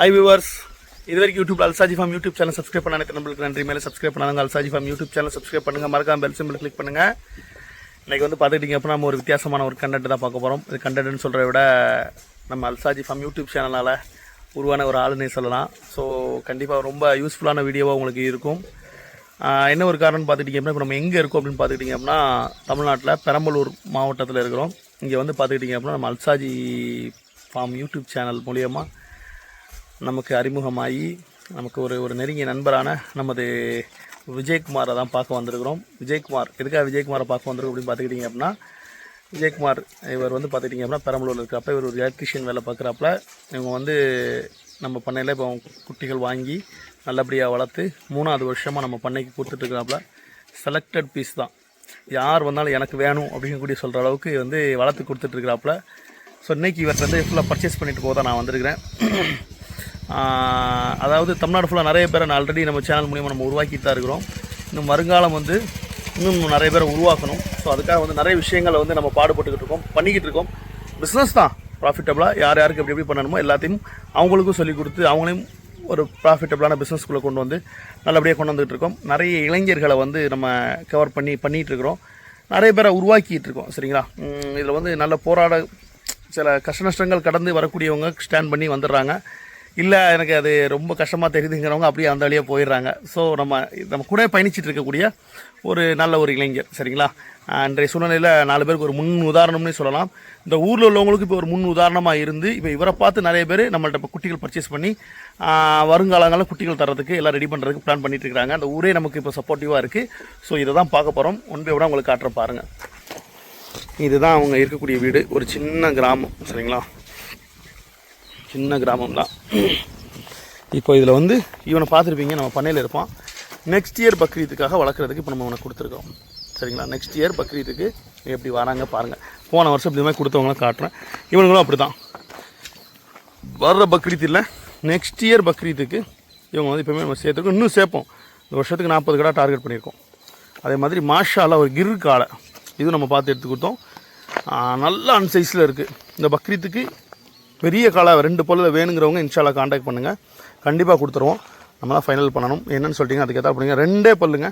High viewers இது வரைக்கும் YouTube Alsaji farm YouTube channel subscribe பண்ண அனைத்து நம்மளுக்கு நன்றி. மேலே சப்ஸ்கிரைப் பண்ணாங்க Alsaji farm YouTube channel subscribe பண்ணுங்கள் மறக்காம பெல் சிம்பிள் கிளிக் பண்ணுங்கள் இன்னைக்கு வந்து பார்த்துக்கிட்டீங்க அப்படின்னா நம்ம ஒரு வித்தியாசமான ஒரு கண்டென்ட் தான் பார்க்க போகிறோம் இது கண்டென்ட்னு சொல்கிறத விட நம்ம அல்சாஜி ஃபார்ம் யூடியூப் சேனலால் உருவான ஒரு ஆளுநே சொல்லலாம். ஸோ கண்டிப்பாக ரொம்ப யூஸ்ஃபுல்லான வீடியோவாக உங்களுக்கு இருக்கும். என்ன ஒரு காரணம்னு பார்த்துக்கிட்டிங்க அப்படின்னா இப்போ நம்ம எங்கே இருக்கோம் அப்படின்னு பார்த்துக்கிட்டிங்க அப்படின்னா தமிழ்நாட்டில் பெரம்பலூர் மாவட்டத்தில் இருக்கிறோம். இங்கே வந்து பார்த்துக்கிட்டிங்க அப்படின்னா நம்ம அல்சாஜி ஃபார்ம் யூடியூப் சேனல் மூலியமாக நமக்கு அறிமுகமாகி நமக்கு ஒரு ஒரு நெருங்கிய நண்பரான நமது விஜயகுமாரை தான் பார்க்க வந்திருக்கிறோம். விஜயகுமார் எதுக்காக விஜயகுமாரை பார்க்க வந்திருக்கோம் அப்படின்னு பார்த்துக்கிட்டிங்க அப்படின்னா விஜயகுமார் இவர் வந்து பார்த்துக்கிட்டிங்க அப்படின்னா பெரம்பலூரில் இருக்கிறப்ப இவர் ஒரு எலக்ட்ரிஷியன் வேலை பார்க்குறாப்புல. இவங்க வந்து நம்ம பண்ணையில் இப்போ குட்டிகள் வாங்கி நல்லபடியாக வளர்த்து மூணாவது வருஷமாக நம்ம பண்ணைக்கு கொடுத்துட்ருக்குறாப்புல. செலக்டட் பீஸ் தான். யார் வந்தாலும் எனக்கு வேணும் அப்படிங்கக்கூடிய சொல்கிற அளவுக்கு வந்து வளர்த்து கொடுத்துட்ருக்குறாப்புல. ஸோ இன்றைக்கி இவர்கிட்ட வந்து ஃபுல்லாக பர்ச்சேஸ் பண்ணிட்டு போக தான் நான் வந்திருக்கிறேன். அதாவது தமிழ்நாடு ஃபுல்லாக நிறைய பேரை நான் ஆல்ரெடி நம்ம சேனல் மூலியமாக நம்ம உருவாக்கிட்டு தான் இருக்கிறோம். இன்னும் வருங்காலம் வந்து இன்னும் நிறைய பேரை உருவாக்கணும். ஸோ அதுக்காக வந்து நிறைய விஷயங்களை வந்து நம்ம பாடுபட்டுக்கிட்டு இருக்கோம் பண்ணிக்கிட்டு இருக்கோம். பிஸ்னஸ் தான் ப்ராஃபிட்டபுளாக யார் யாருக்கு எப்படி எப்படி பண்ணணுமோ எல்லாத்தையும் அவங்களுக்கும் சொல்லிக் கொடுத்து அவங்களையும் ஒரு ப்ராஃபிட்டபுளான பிஸ்னஸ்குள்ளே கொண்டு வந்து நல்லபடியாக கொண்டு வந்துகிட்டு இருக்கோம். நிறைய இளைஞர்களை வந்து நம்ம கவர் பண்ணி பண்ணிகிட்டு இருக்கிறோம். நிறைய பேரை உருவாக்கிட்டு இருக்கோம் சரிங்களா? இதில் வந்து நல்ல போராட சில கஷ்ட நஷ்டங்கள் கடந்து வரக்கூடியவங்க ஸ்டாண்ட் பண்ணி வந்துடுறாங்க. இல்லை எனக்கு அது ரொம்ப கஷ்டமாக தெரியுதுங்கிறவங்க அப்படியே அந்த வழியாக போயிடுறாங்க. ஸோ நம்ம நம்ம கூட பயணிச்சுட்டு இருக்கக்கூடிய ஒரு நல்ல ஒரு இளைஞர் சரிங்களா? அன்றைய இன்றைய சூழ்நிலையில் நாலு பேருக்கு ஒரு முன் உதாரணம்னு சொல்லலாம். இந்த ஊரில் உள்ளவங்களுக்கு இப்போ ஒரு முன் உதாரணமாக இருந்து இப்போ இவரை பார்த்து நிறைய பேர் நம்மள்ட்ட இப்போ குட்டிகள் பர்ச்சேஸ் பண்ணி வருங்காலங்களில் குட்டிகள் தரதுக்கு எல்லாம் ரெடி பண்ணுறதுக்கு பிளான் பண்ணிட்டு இருக்காங்க. அந்த ஊரே நமக்கு இப்போ சப்போர்ட்டிவாக இருக்குது ஸோ இதை தான் பார்க்க போகிறோம் ஒன் விட உங்களுக்கு காட்டுற பாருங்கள் இதுதான் அவங்க இருக்கக்கூடிய வீடு. ஒரு சின்ன கிராமம் சரிங்களா? சின்ன கிராமம் தான் இப்போ இதில் வந்து இவனை பார்த்துருப்பீங்க நம்ம பண்ணையில் இருப்பான் நெக்ஸ்ட் இயர் பக்ரீத்துக்காக வளர்க்குறதுக்கு இப்போ நம்ம இவனை கொடுத்துருக்கோம். சரிங்களா? நெக்ஸ்ட் இயர் பக்ரீத்துக்கு எப்படி வராங்க பாருங்கள் போன வருஷம் இப்படி மாதிரி கொடுத்தவங்களாம் காட்டுறேன். இவனுங்களும் அப்படி தான் வர்ற பக்ரீத் இல்லை நெக்ஸ்ட் இயர் பக்ரீத்துக்கு இவங்க வந்து இப்போவுமே நம்ம சேர்த்துருக்கோம். இன்னும் சேர்ப்போம். இந்த வருஷத்துக்கு நாற்பது கடை டார்கெட் பண்ணியிருக்கோம். அதே மாதிரி மாஷால ஒரு கிர் காலை இதுவும் நம்ம பார்த்து எடுத்து கொடுத்தோம். நல்ல அன்சைஸில் இருக்குது இந்த பக்ரீத்துக்கு பெரிய காலை ரெண்டு பொருள் வேணுங்கிறவங்க இன்ஷால்லா காண்டாக்ட் பண்ணுங்கள் கண்டிப்பாக கொடுத்துருவோம். நம்ம தான் ஃபைனல் பண்ணணும். என்னென்னு சொல்லிட்டீங்க அதுக்கேற்ற பண்ணுங்க ரெண்டே பல்லுங்க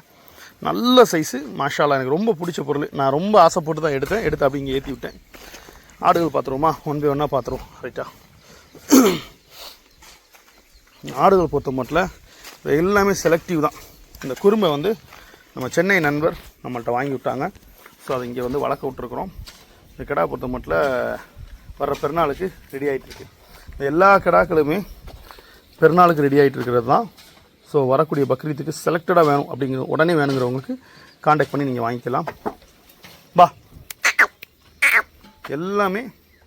நல்ல சைஸு மாஷாலா எனக்கு ரொம்ப பிடிச்ச பொருள். நான் ரொம்ப ஆசைப்பட்டு தான் எடுத்தேன். எடுத்து அப்படி இங்கே ஏற்றி விட்டேன். ஆடுகள் பார்த்துருவோமா ஒன் பை ஒன்னாக பார்த்துருவோம் ரைட்டா ஆடுகள் பொறுத்த மட்டும் இது எல்லாமே செலக்டிவ் தான். இந்த குறும்பை வந்து நம்ம சென்னை நண்பர் நம்மள்கிட்ட வாங்கி விட்டாங்க. ஸோ அதை இங்கே வந்து வளர்க்க விட்டுருக்குறோம். இந்த கிடா பொறுத்த மட்டும் வர்ற பெருநாளுக்கு ரெடி ஆகிட்டுருக்கு இந்த எல்லா கடாக்களுமே பெருநாளுக்கு ரெடி ஆகிட்டு இருக்கிறது தான். ஸோ வரக்கூடிய பக்ரீத்துக்கு செலக்டடாக வேணும் அப்படிங்கிற உடனே வேணுங்கிறவங்களுக்கு காண்டாக்ட் பண்ணி நீங்கள் வாங்கிக்கலாம். பா. எல்லாமே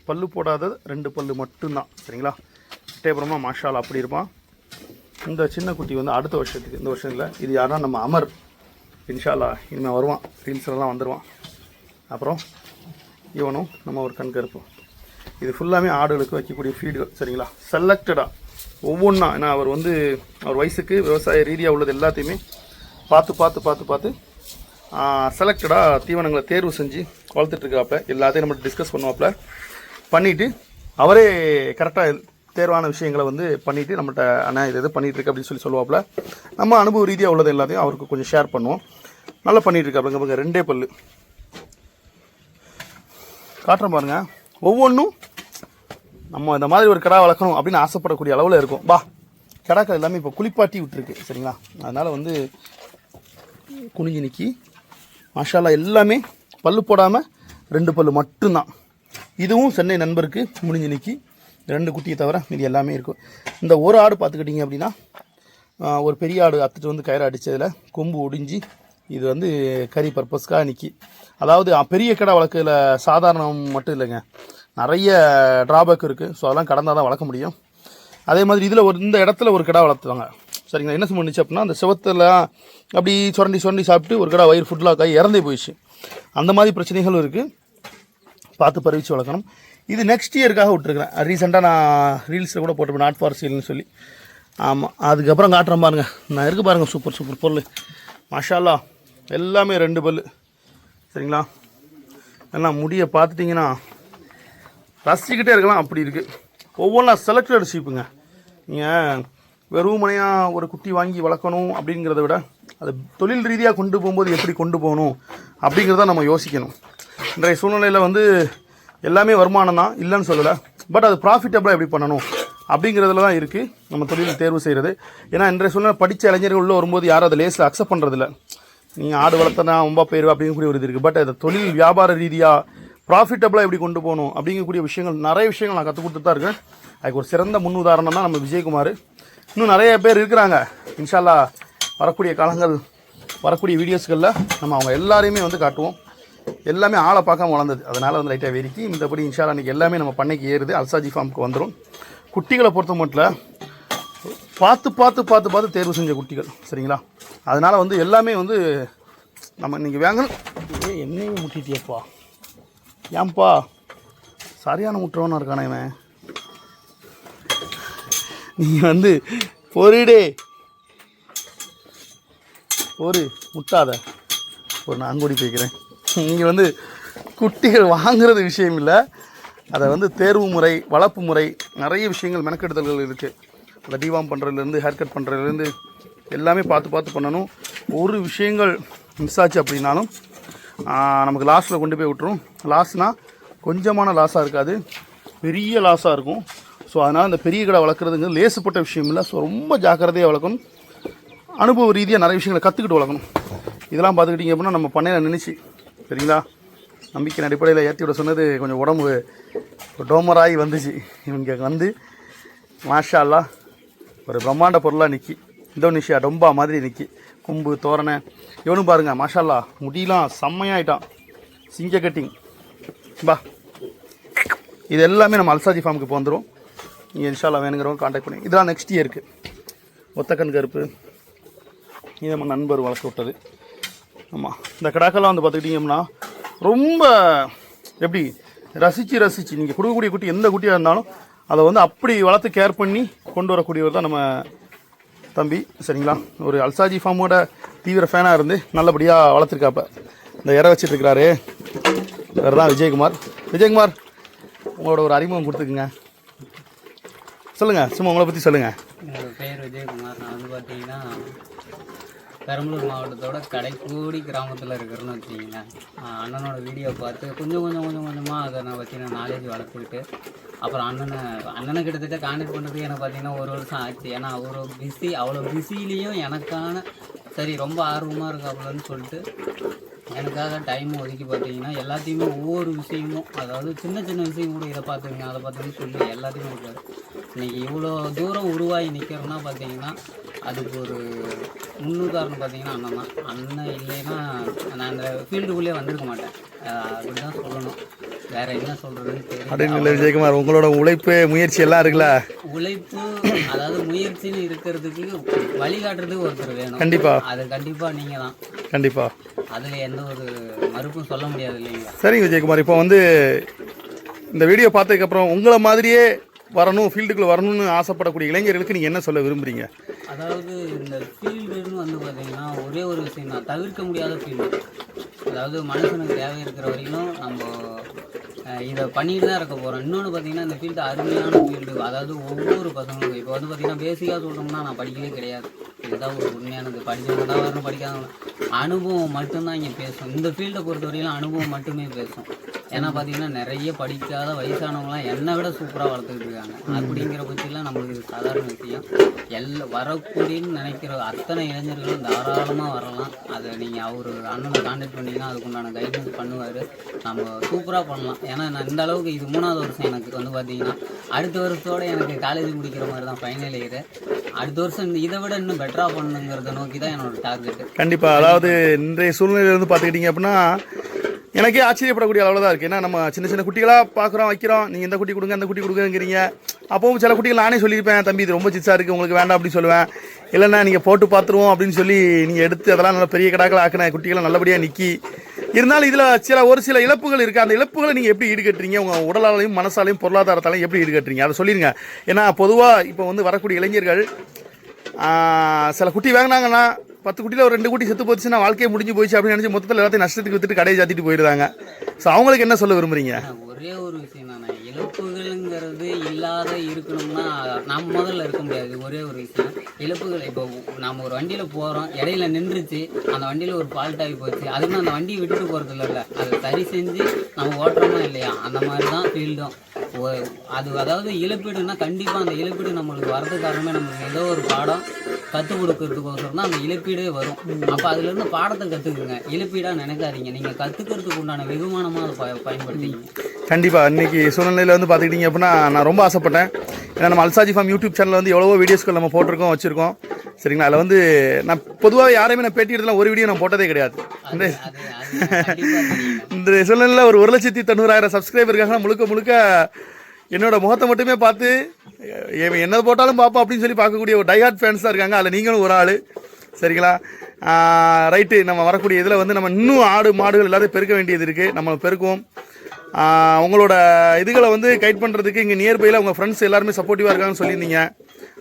பல்லு போடாதது ரெண்டு பல்லு மட்டும்தான். சரிங்களா? கிட்டேபுரமாக மாஷால் அப்படி இருப்பான். இந்த சின்ன குட்டி வந்து அடுத்த வருஷத்துக்கு இந்த வருஷம் இல்லை இது யாருன்னா நம்ம அமர். இன்ஷால்லா இனிமேல் வருவான். ரீல்ஸ்லாம் வந்துடுவான் அப்புறம் இவனும் நம்ம ஒரு கண் இது ஃபுல்லாமே ஆடுகளுக்கு வைக்கக்கூடிய ஃபீடுகள் சரிங்களா? செலக்டடாக ஒவ்வொன்றா ஏன்னா அவர் வந்து அவர் வயசுக்கு விவசாய ரீதியாக உள்ளது எல்லாத்தையுமே பார்த்து பார்த்து பார்த்து பார்த்து செலக்டடாக தீவனங்களை தேர்வு செஞ்சு வளர்த்துட்ருக்காப்புல எல்லாத்தையும் நம்ம டிஸ்கஸ் பண்ணுவாப்புல பண்ணிவிட்டு அவரே கரெக்டாக தேர்வான விஷயங்களை வந்து பண்ணிவிட்டு நம்மகிட்ட அண்ணா இது இது பண்ணிகிட்ருக்கு அப்படின்னு சொல்லி சொல்லுவாப்புல நம்ம அனுபவ ரீதியாக உள்ளது எல்லாத்தையும் அவருக்கு கொஞ்சம் ஷேர் பண்ணுவோம். நல்லா பண்ணிட்டு இருக்காப்புல பாருங்க ரெண்டே பல்லு. காட்டுறேன் பாருங்கள் ஒவ்வொன்றும் நம்ம இந்த மாதிரி ஒரு கிடா வளர்க்கணும் அப்படின்னு ஆசைப்படக்கூடிய அளவில் இருக்கும். பா கிடாக்கள் எல்லாமே இப்போ குளிப்பாட்டி விட்டுருக்கு சரிங்களா? அதனால் வந்து குனிஞ்சு நிக்கி மஷாலா எல்லாமே பல்லு போடாமல் ரெண்டு பல்லு மட்டும்தான். இதுவும் சென்னை நண்பருக்கு முடிஞ்சு நிக்கி ரெண்டு குட்டியை தவிர மீதி எல்லாமே இருக்கும் இந்த ஒரு ஆடு பார்த்துக்கிட்டிங்க அப்படின்னா ஒரு பெரிய ஆடு அத்துட்டு வந்து கயிறு அடித்ததில் கொம்பு ஒடிஞ்சு இது வந்து கறி பர்பஸ்க்காக நிற்கி அதாவது பெரிய கடை வளர்க்கல சாதாரணம் மட்டும் இல்லைங்க. நிறைய ட்ராபேக் இருக்குது ஸோ அதெல்லாம் கடந்தால் தான் வளர்க்க முடியும். அதே மாதிரி இதில் ஒரு இந்த இடத்துல ஒரு கடை வளர்த்துவாங்க. சரிங்களா? என்ன பண்ணுச்சு அப்படின்னா அந்த செவத்தில் அப்படி சுரண்டி சுரண்டி சாப்பிட்டு ஒரு கடை வயிறு ஃபுட்லாக் ஆகி இறந்தே போயிடுச்சு. அந்த மாதிரி பிரச்சனைகளும் இருக்குது பார்த்து பறிவிச்சு வளர்க்கணும். இது நெக்ஸ்ட் இயருக்காக விட்டுருக்குறேன். ரீசெண்டாக நான் ரீல்ஸில் கூட போட்டுப்பேன் நாட் ஃபார் சேல்னு சொல்லி. ஆமாம் அதுக்கப்புறம் காட்டுறேன் பாருங்கள் நான் இருக்கு பாருங்கள் சூப்பர் சூப்பர் பொருள். மஷாலா எல்லாமே ரெண்டு பல் சரிங்களா? எல்லாம் முடியை பார்த்துட்டிங்கன்னா ரசிச்சுக்கிட்டே இருக்கலாம் அப்படி இருக்குது ஒவ்வொன்றா செலக்டட் ஷீப்புங்க நீங்கள் வெறுமனையாக ஒரு குட்டி வாங்கி வளர்க்கணும் அப்படிங்கிறத விட அது தொழில் ரீதியாக கொண்டு போகும்போது எப்படி கொண்டு போகணும் அப்படிங்கிறத நம்ம யோசிக்கணும். இன்றைய சூழ்நிலையில் வந்து எல்லாமே வருமானம் தான் இல்லைன்னு சொல்லலை. பட் அது ப்ராஃபிட்டபிளாக எப்படி பண்ணணும் அப்படிங்கிறதுல தான் இருக்குது நம்ம தொழில் தேர்வு செய்கிறது ஏன்னா இன்றைய சூழ்நிலை படித்த இளைஞர்கள் உள்ளே வரும்போது யாரும் அதை லேஸில் அக்செப்ட் பண்ணுறதில்ல நீங்கள் ஆடு வளர்த்தனா ரொம்ப போயிடுவா அப்படிங்கக்கூடிய ஒரு இது இருக்குது பட் அதை தொழில் வியாபார ரீதியாக ப்ராஃபிட்டபுளாக எப்படி கொண்டு போகணும் அப்படிங்கக்கூடிய விஷயங்கள் நிறைய விஷயங்கள் நான் கற்றுக் கொடுத்துட்டு தான் இருக்கேன். அதுக்கு ஒரு சிறந்த முன் உதாரணம் தான் நம்ம விஜயகுமார். இன்னும் நிறைய பேர் இருக்கிறாங்க. இன்ஷால்லா வரக்கூடிய காலங்கள் வரக்கூடிய வீடியோஸ்களில் நம்ம அவங்க எல்லாரையுமே வந்து காட்டுவோம். எல்லாமே ஆளை பார்க்காம வளர்ந்தது. அதனால் வந்து லைட்டாக வெறிக்கி இந்தபடி இன்ஷால்லா இன்றைக்கி எல்லாமே நம்ம பண்ணைக்கு ஏறுது. அல்சாஜி ஃபார்முக்கு வந்துடும் குட்டிகளை பொறுத்த மட்டும் பார்த்து பார்த்து பார்த்து பார்த்து தேர்வு செஞ்ச குட்டிகள். சரிங்களா? அதனால் வந்து எல்லாமே வந்து நம்ம நீங்கள் வாங்கணும் ஏ என்னையும் முட்டிட்டியப்பா. ஏன்பா? சரியான முட்டுறவனா இருக்கானே இவன். நீங்கள் வந்து பொறிடே. ஒரு முட்டாத. ஒரு நான் அங்கோடி போய்க்கிறேன். நீங்கள் வந்து குட்டிகள் வாங்குறது விஷயம் இல்லை. அதை வந்து தேர்வு முறை வளர்ப்பு முறை நிறைய விஷயங்கள் மெனக்கெடுதல்கள் இருக்குது அந்த டிவாம் பண்ணுறதுலேருந்து ஹேர் கட் பண்ணுறதுலேருந்து எல்லாமே பார்த்து பார்த்து பண்ணணும். ஒரு விஷயங்கள் மிஸ் ஆச்சு அப்படின்னாலும் நமக்கு லாஸ்ட்டில் கொண்டு போய் விட்டுரும். லாஸ்னால் கொஞ்சமான லாஸாக இருக்காது. பெரிய லாஸாக இருக்கும். ஸோ அதனால் அந்த பெரிய கடை வளர்க்குறதுங்கிறது லேசுப்பட்ட விஷயம் இல்லை. ஸோ ரொம்ப ஜாக்கிரதையாக வளர்க்கணும். அனுபவ ரீதியாக நிறைய விஷயங்களை கற்றுக்கிட்டு வளர்க்கணும். இதெல்லாம் பார்த்துக்கிட்டிங்க அப்படின்னா நம்ம பண்ணையில் நினச்சி சரிங்களா? நம்பிக்கையின் அடிப்படையில் ஏற்றி விட சொன்னது கொஞ்சம் உடம்பு டோமராகி வந்துச்சு. இவங்க வந்து மாஷா அல்லாஹ் ஒரு பிரம்மாண்ட பொருளாக நிற்கி இந்தோனேஷியா டொம்பா மாதிரி நிற்கி கும்பு தோரணை. இவனும் பாருங்க மஷாலா முடியெலாம் செம்மையாயிட்டான். சிங்க கட்டிங். பா. இது எல்லாமே நம்ம அல்சாஜி ஃபார்முக்கு இப்போ வந்துடும் நீங்கள் இன்ஷால்லா வேணுங்கிறவங்க காண்டாக்ட் பண்ணி இதெல்லாம் நெக்ஸ்ட் இயருக்கு ஒத்தக்கண் கருப்பு. இது நம்ம நண்பர் வளர்க்க விட்டது. ஆமாம் இந்த கிடாக்கெல்லாம் வந்து பார்த்துக்கிட்டிங்கன்னா ரொம்ப எப்படி ரசித்து ரசித்து நீங்கள் கொடுக்கக்கூடிய குட்டி எந்த குட்டியாக இருந்தாலும் அதை வந்து அப்படி வளர்த்து கேர் பண்ணி கொண்டு வரக்கூடியவர் தான் நம்ம தம்பி சரிங்களா? ஒரு அல்சாஜி ஃபார்மோட தீவிர ஃபேனாக இருந்து நல்லபடியாக வளர்த்துருக்காப்ப. இந்த இற வச்சிட்ருக்கிறாரு வேறு இவர் தான் விஜயகுமார். விஜயகுமார் உங்களோட ஒரு அறிமுகம் கொடுத்துக்குங்க. சொல்லுங்கள் சும்மா உங்களை பற்றி சொல்லுங்கள் பேர் விஜயகுமார். நான் வந்து பார்த்தீங்கன்னா பெரம்பலூர் மாவட்டத்தோட கடைக்கூடி கிராமத்தில் இருக்கிறேன்னு வச்சுக்கிங்களேன். அண்ணனோட வீடியோ பார்த்து கொஞ்சம் கொஞ்சம் கொஞ்சம் கொஞ்சமாக அதை நான் வச்சு நான் நாலேஜ் வளர்த்துக்கிட்டு அப்புறம் அண்ணனை அண்ணனை கிட்டத்தட்ட கான்டாக்ட் பண்ணுறது எனக்கு பார்த்தீங்கன்னா ஒரு வருஷம் ஆச்சு. ஏன்னா அவ்வளோ பிஸி அவ்வளோ பிஸிலையும் எனக்கான சரி ரொம்ப ஆர்வமாக இருக்காப்புலன்னு சொல்லிட்டு எனக்காக டைம் ஒதுக்கி பார்த்தீங்கன்னா எல்லாத்தையுமே ஒவ்வொரு விஷயமும் அதாவது சின்ன சின்ன விஷயம் கூட இதை பார்த்துங்க அதை பார்த்துன்னு சொல்லி எல்லாத்தையுமே இருக்காது இன்றைக்கி இவ்வளோ தூரம் உருவாகி நிற்கிறோன்னா பார்த்தீங்கன்னா அதுக்கு ஒரு முன்னுதாரணம் பார்த்தீங்கன்னா அண்ணன் தான். அண்ணன் இல்லைன்னா நான் அந்த ஃபீல்டுக்குள்ளே வந்திருக்க மாட்டேன். அப்படிதான் சொல்லணும். வேற என்ன சொல்றதுன்னு விஜயகுமார் உங்களோட உழைப்பு முயற்சி எல்லாம் இருக்குல்ல? உழைப்பு அதாவது முயற்சின்னு இருக்கிறதுக்கு வழிகாட்டுறதுக்கு ஒருத்தர் வேணும். கண்டிப்பா. அது கண்டிப்பா நீங்க தான் கண்டிப்பா. அதுல எந்த ஒரு மறுப்பும் சொல்ல முடியாது இல்லைங்களா? சரிங்க விஜயகுமார். இப்போ வந்து இந்த வீடியோ பார்த்ததுக்கப்புறம் உங்களை மாதிரியே வரணும் ஃபீல்டுக்குள்ளே வரணும்னு ஆசைப்படக்கூடிய இளைஞர்களுக்கு நீங்கள் என்ன சொல்ல விரும்புகிறீங்க அதாவது இந்த ஃபீல்டுன்னு வந்து பார்த்தீங்கன்னா ஒரே ஒரு விஷயம் தான். தவிர்க்க முடியாத ஃபீல்டு அதாவது மனுஷனுக்கு தேவை இருக்கிற வரைக்கும் நம்ம இதை பண்ணிட்டு தான் இருக்க போகிறோம் இன்னொன்று பார்த்தீங்கன்னா இந்த ஃபீல்டு அருமையான ஃபீல்டு அதாவது ஒவ்வொரு பசங்களுக்கும் இப்போ வந்து பார்த்தீங்கன்னா பேசிக்காக சொல்கிறோம்னா நான் படிக்கவே கிடையாது. இதுதான் ஒரு உண்மையானது. படிச்சவங்க தான் வரணும் படிக்காதவங்க. அனுபவம் மட்டும்தான் இங்கே பேசும். இந்த ஃபீல்டை பொறுத்தவரையிலும் அனுபவம் மட்டுமே பேசும். ஏன்னா பார்த்தீங்கன்னா நிறைய படிக்காத வயசானவங்களாம் என்னை விட சூப்பராக வளர்த்துக்கிட்டு இருக்காங்க. அப்படிங்கிற பட்சத்தில் நம்மளுக்கு இது சாதாரண விஷயம். எல்லா வரக்கூடியன்னு நினைக்கிற அத்தனை இளைஞர்களும் தாராளமாக வரலாம். அதை நீங்கள் அவர் அண்ணனை கான்டாக்ட் பண்ணிங்கன்னா அதுக்குண்டான கைடன்ஸ் பண்ணுவார். நம்ம சூப்பராக பண்ணலாம். ஏன்னா நான் இந்த அளவுக்கு இது மூணாவது வருஷம் எனக்கு வந்து பார்த்தீங்கன்னா அடுத்த வருஷத்தோட எனக்கு காலேஜ் முடிக்கிற மாதிரி தான் ஃபைனல் இயர் அடுத்த வருஷம் இதை விட இன்னும் பெட்டராக பண்ணணுங்கிறத நோக்கி தான் என்னோட டார்கெட் கண்டிப்பாக அதாவது இன்றைய சூழ்நிலையிலேருந்து பார்த்துக்கிட்டிங்க அப்படின்னா எனக்கே ஆச்சரியப்படக்கூடிய அளவில் தான் இருக்குது ஏன்னா நம்ம சின்ன சின்ன குட்டிகளாக பார்க்குறோம் வைக்கிறோம். நீங்கள் இந்த குட்டி கொடுங்க அந்த குட்டி கொடுங்கங்கிறீங்க. அப்போவும் சில குட்டிகள் நானே சொல்லியிருப்பேன் தம்பி இது ரொம்ப சிச்சா இருக்குது உங்களுக்கு வேண்டாம் அப்படின்னு சொல்லுவேன். இல்லைன்னா நீங்கள் போட்டு பார்த்துருவோம் அப்படின்னு சொல்லி நீங்கள் எடுத்து அதெல்லாம் நல்ல பெரிய கடாக்கள் ஆக்கின குட்டிகளை நல்லபடியாக நிற்கி இருந்தாலும் இதில் சில ஒரு சில இழப்புகள் இருக்குது அந்த இழப்புகளை நீங்கள் எப்படி ஈடுகட்டுறீங்க? உங்கள் உடலாலையும் மனசாலையும் பொருளாதாரத்தாலையும் எப்படி ஈடுகட்டுறீங்க? அதை சொல்லிடுங்க ஏன்னா பொதுவாக இப்போ வந்து வரக்கூடிய இளைஞர்கள் சில குட்டி வாங்கினாங்கன்னா பத்து குட்டியில் ஒரு ரெண்டு குட்டி செத்து போச்சுன்னா வாழ்க்கையை முடிஞ்சு போச்சு அப்படின்னு நினச்சி மொத்தத்தில் எல்லாத்தையும் நஷ்டத்துக்கு வித்துட்டு கடையை சாத்திட்டு போயிடுறாங்க ஸோ அவங்களுக்கு என்ன சொல்ல விரும்புறீங்க? ஒரே ஒரு விஷயம் தானே இழப்புகள்ங்கிறது இல்லாத இருக்கணும்னா நம்ம முதல்ல இருக்க முடியாது. ஒரே ஒரு விஷயம். இழப்புகள் இப்போ நம்ம ஒரு வண்டியில் போகிறோம் இடையில நின்றுச்சு அந்த வண்டியில் ஒரு ஃபால்ட் ஆகி போச்சு. அதுக்கு அந்த வண்டியை விட்டுட்டு போகிறது இல்லை அதை சரி செஞ்சு நம்ம ஓட்டுறோமா இல்லையா? அந்த மாதிரி தான். ஃபீல்டும் அது அதாவது இழப்பீடுனா கண்டிப்பாக அந்த இழப்பீடு நம்மளுக்கு வரது காரணமே நம்மளுக்கு ஏதோ ஒரு பாடம் கற்றுக் கொடுக்கறதுக்கோசரம் தான் அந்த இழப்பீடே வரும். அப்போ அதுலேருந்து பாடத்தை கற்றுக்குங்க இழப்பீடாக நினைக்காதீங்க. நீங்கள் கற்றுக்கிறதுக்கு உண்டான வெகுமானமாக அதை ப பயன்படுத்திங்க கண்டிப்பாக இன்னைக்கு சூழ்நிலையில் வந்து பார்த்துக்கிட்டிங்க அப்படின்னா நான் ரொம்ப ஆசைப்பட்டேன். ஏன்னா நம்ம அல்சாஜி ஃபார்ம் யூடியூப் சேனலில் வந்து எவ்வளவோ வீடியோஸ்கள் நம்ம போட்டிருக்கோம் வச்சுருக்கோம். சரிங்களா? அதில் வந்து நான் பொதுவாக யாரையுமே நான் பேட்டி எடுத்தலாம் ஒரு வீடியோ நான் போட்டதே கிடையாது. இந்த சூழ்நிலையில் ஒரு ஒரு லட்சத்தி தொண்ணூறாயிரம் சப்ஸ்கிரைபர் இருக்காங்க முழுக்க முழுக்க என்னோட முகத்தை மட்டுமே பார்த்து என்ன போட்டாலும் பார்ப்போம் அப்படின்னு சொல்லி பார்க்கக்கூடிய ஒரு டைஹார்ட் ஃபேன்ஸ் தான் இருக்காங்க. அதில் நீங்களும் ஒரு ஆள். சரிங்களா? ரைட்டு நம்ம வரக்கூடிய இதில் வந்து நம்ம இன்னும் ஆடு மாடுகள் எல்லாத்தையும் பெருக்க வேண்டியது இருக்குது நம்ம பெருக்குவோம். உங்களோட இதுகளை வந்து கைட் பண்ணுறதுக்கு இங்கே நியர்பையில் உங்கள் ஃப்ரெண்ட்ஸ் எல்லாருமே சப்போர்ட்டிவாக இருக்காங்கன்னு சொல்லியிருந்தீங்க.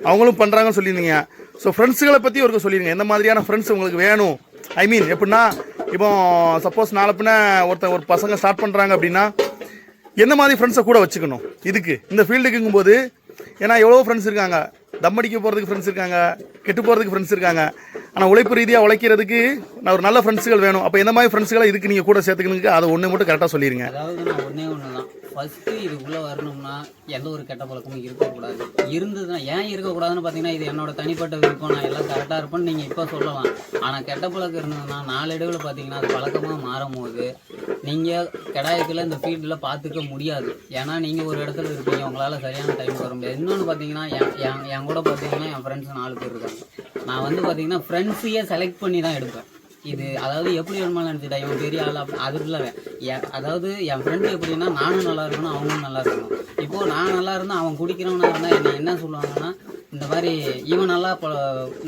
அவங்களும் பண்ணுறாங்கன்னு சொல்லியிருந்தீங்க. ஸோ ஃப்ரெண்ட்ஸுகளை பற்றி ஒருக்க சொல்லிடுங்க எந்த மாதிரியான ஃப்ரெண்ட்ஸ் உங்களுக்கு வேணும்? ஐ மீன் எப்படின்னா இப்போ சப்போஸ் நாளை பின்ன ஒருத்தன் ஒரு பசங்க ஸ்டார்ட் பண்ணுறாங்க அப்படின்னா எந்த மாதிரி ஃப்ரெண்ட்ஸை கூட வச்சுக்கணும்? இதுக்கு இந்த ஃபீல்டுக்குங்கும் போது ஏன்னா எவ்வளோ ஃப்ரெண்ட்ஸ் இருக்காங்க. தம் அடிக்க போகிறதுக்கு ஃப்ரெண்ட்ஸ் இருக்காங்க. கெட்டு போகிறதுக்கு ஃப்ரெண்ட்ஸ் இருக்காங்க. ஆனால் உழைப்பு ரீதியாக உழைக்கிறதுக்கு நான் ஒரு நல்ல ஃப்ரெண்ட்ஸுகள் வேணும். அப்போ எந்த மாதிரி ஃப்ரெண்ட்ஸுகளை இதுக்கு நீங்கள் கூட சேர்த்துக்கணுங்க அதை ஒன்று மட்டும் கரெக்டாக சொல்லிடுங்க அதாவது நான் ஒன்றே ஒன்று தான் ஃபஸ்ட்டு இதுக்குள்ளே வரணும்னா எந்த ஒரு கெட்ட பழக்கமும் இருக்கக்கூடாது. இருந்ததுன்னா ஏன் இருக்கக்கூடாதுன்னு பார்த்தீங்கன்னா இது என்னோட தனிப்பட்ட விருப்பம். நான் எல்லாம் கரெக்டாக இருப்பேன்னு நீங்கள் இப்போ சொல்லலாம். ஆனால் கெட்ட பழக்கம் இருந்ததுன்னா நாளடைவில் பார்த்தீங்கன்னா அது பழக்கமாக மாறும் போது நீங்கள் கடாயத்தில் இந்த ஃபீல்டில் பார்த்துக்க முடியாது. ஏன்னா நீங்கள் ஒரு இடத்துல இருப்பீங்க. உங்களால் சரியான டைம் வர முடியாது. இன்னொன்று பார்த்தீங்கன்னா என் என் என் கூட பார்த்தீங்கன்னா என் ஃப்ரெண்ட்ஸ் நாலு பேர் இருக்காங்க. நான் வந்து பார்த்தீங்கன்னா ஃப்ரெண்ட்ஸையே செலக்ட் பண்ணி தான் எடுப்பேன். இது அதாவது எப்படி வேணுமாலும் நினச்சிட்டா இவன் பெரிய ஆள் அப்படி அதாவது என் ஃப்ரெண்டு எப்படின்னா நானும் நல்லா இருக்கணும் அவனும் நல்லா இருக்கணும். இப்போது நான் நல்லா இருந்தால் அவன் குடிக்கிறவனா இருந்தால் என்ன என்ன சொல்லுவாங்கன்னா இந்த மாதிரி இவன் நல்லா இப்போ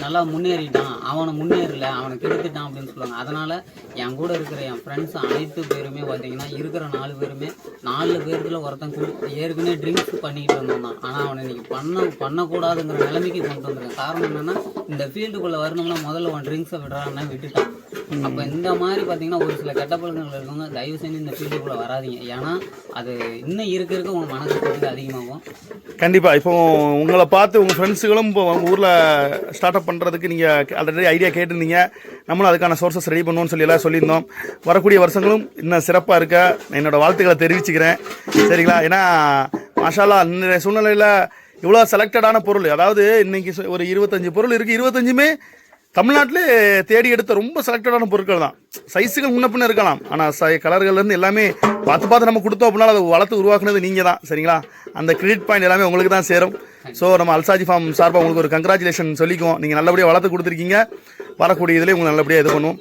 நல்லா முன்னேறிட்டான் அவனை முன்னேறல அவனை கெடுத்துட்டான் அப்படின்னு சொல்லுவாங்க. அதனால் என் கூட இருக்கிற என் ஃப்ரெண்ட்ஸ் அனைத்து பேருமே பார்த்தீங்கன்னா இருக்கிற நாலு பேருமே நாலு பேர்த்தில் ஒருத்தன் ஏற்கனவே ட்ரிங்க்ஸ் பண்ணிக்கிட்டு இருந்தான் ஆனால் அவனை இன்னைக்கு பண்ண பண்ணக்கூடாதுங்கிற நிலைமைக்கு கொண்டு வந்துருக்கேன். காரணம் என்னென்னா இந்த ஃபீல்டுக்குள்ளே வரணும்னா முதல்ல அவன் ட்ரிங்க்ஸை விடுறான்னு விட்டுட்டான். அப்போ இந்த மாதிரி பார்த்தீங்கன்னா ஒரு சில கெட்ட பழக்கங்கள் இருக்கவங்க தயவு செஞ்சு இந்த ஃபீல்டுக்குள்ளே வராதிங்க. ஏன்னா அது இன்னும் இருக்க இருக்க உங்கள் மனசு போட்டு அதிகமாகும். கண்டிப்பாக இப்போ உங்களை பார்த்து உங்கள் ஃப்ரெண்ட்ஸுகளும் இப்போ உங்கள் ஊரில் ஸ்டார்ட் அப் பண்ணுறதுக்கு நீங்கள் ஆல்ரெடி ஐடியா கேட்டிருந்தீங்க. நம்மளும் அதுக்கான சோர்சஸ் ரெடி பண்ணுவோம்னு சொல்லி எல்லாம் சொல்லியிருந்தோம். வரக்கூடிய வருஷங்களும் இன்னும் சிறப்பாக இருக்க. என்னோடய வாழ்த்துக்களை தெரிவிச்சுக்கிறேன். சரிங்களா? ஏன்னா மாஷாலா இன்றைய சூழ்நிலையில் இவ்வளோ செலக்டடான பொருள் அதாவது இன்றைக்கி ஒரு இருபத்தஞ்சு பொருள் இருக்குது இருபத்தஞ்சுமே தமிழ்நாட்டிலே தேடி எடுத்த ரொம்ப செலக்டடான பொருட்கள் தான் சைஸுகள் முன்ன பின்ன இருக்கலாம். ஆனால் சை கலர்கள்லேருந்து எல்லாமே பார்த்து பார்த்து நம்ம கொடுத்தோம் அப்படின்னா அதை வளர்த்து உருவாக்குனது நீங்கள் தான் சரிங்களா? அந்த கிரெடிட் பாயிண்ட் எல்லாமே உங்களுக்கு தான் சேரும். ஸோ நம்ம அல்சாஜி ஃபார்ம் சார்பாக உங்களுக்கு ஒரு கங்க்ராச்சுலேஷன் சொல்லிக்குவோம். நீங்கள் நல்லபடியாக வளர்த்து கொடுத்துருக்கீங்க. வரக்கூடிய இதிலே உங்களுக்கு நல்லபடியாக இது பண்ணுவோம்.